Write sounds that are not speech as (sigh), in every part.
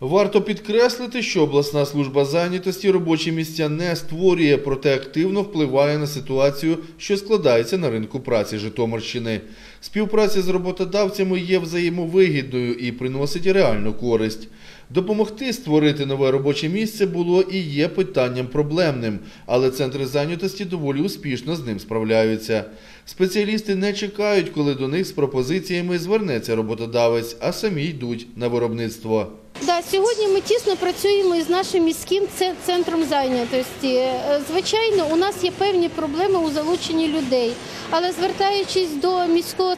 Варто підкреслити, що обласна служба зайнятості робочі місця не створює, проте активно впливає на ситуацію, що складається на ринку праці Житомирщини. Співпраця з роботодавцями є взаємовигідною і приносить реальну користь. Допомогти створити нове робоче місце було і є питанням проблемним, але центри зайнятості доволі успішно з ним справляються. Спеціалісти не чекають, коли до них з пропозиціями звернеться роботодавець, а самі йдуть на виробництво. Да, сьогодні ми тісно працюємо із нашим міським центром зайнятості. Е, Звичайно, у нас є певні проблеми у залученні людей, але звертаючись до міського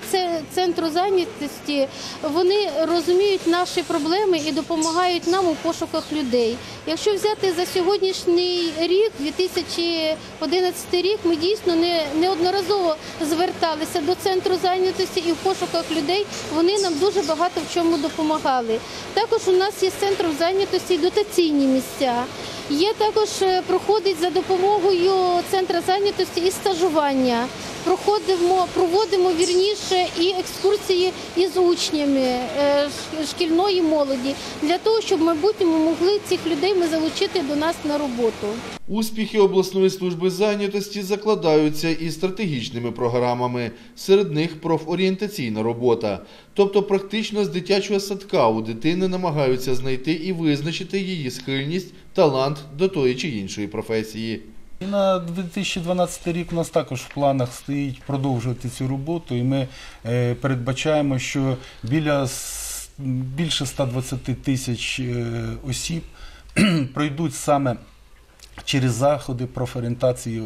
центру зайнятості, вони розуміють наші проблеми і допомагають нам у пошуках людей. Якщо взяти за сьогоднішній рік, 2011 рік, ми дійсно не неодноразово зверталися до центру зайнятості і в пошуках людей вони нам дуже багато в чому допомагали. Також у нас є з центром зайнятості і дотаційні місця. Є також е, проходить за допомогою центру зайнятості і стажування. Проходимо, проводимо вірніше і екскурсії із учнями е, шкільної молоді для того, щоб в майбутньому могли цих людей ми залучити до нас на роботу. Успіхи обласної служби зайнятості закладаються і стратегічними програмами. Серед них профорієнтаційна робота. Тобто практично з дитячого садка у дитини намагаються знайти і визначити її схильність, талант до тої чи іншої професії. І на 2012 рік у нас також в планах стоїть продовжувати цю роботу, і ми е, передбачаємо, що біля більше 120 тисяч е, осіб (clears throat) пройдуть саме через заходи профорієнтації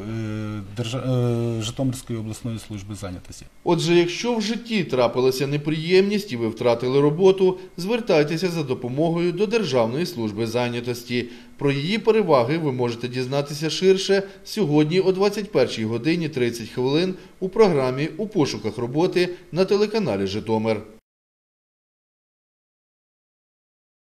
е, е, Житомирської обласної служби зайнятості. Отже, якщо в житті трапилася неприємність і ви втратили роботу, звертайтеся за допомогою до Державної служби зайнятості. Про її переваги ви можете дізнатися ширше сьогодні о 21 годині 30 хвилин у програмі У пошуках роботи на телеканалі Житомир.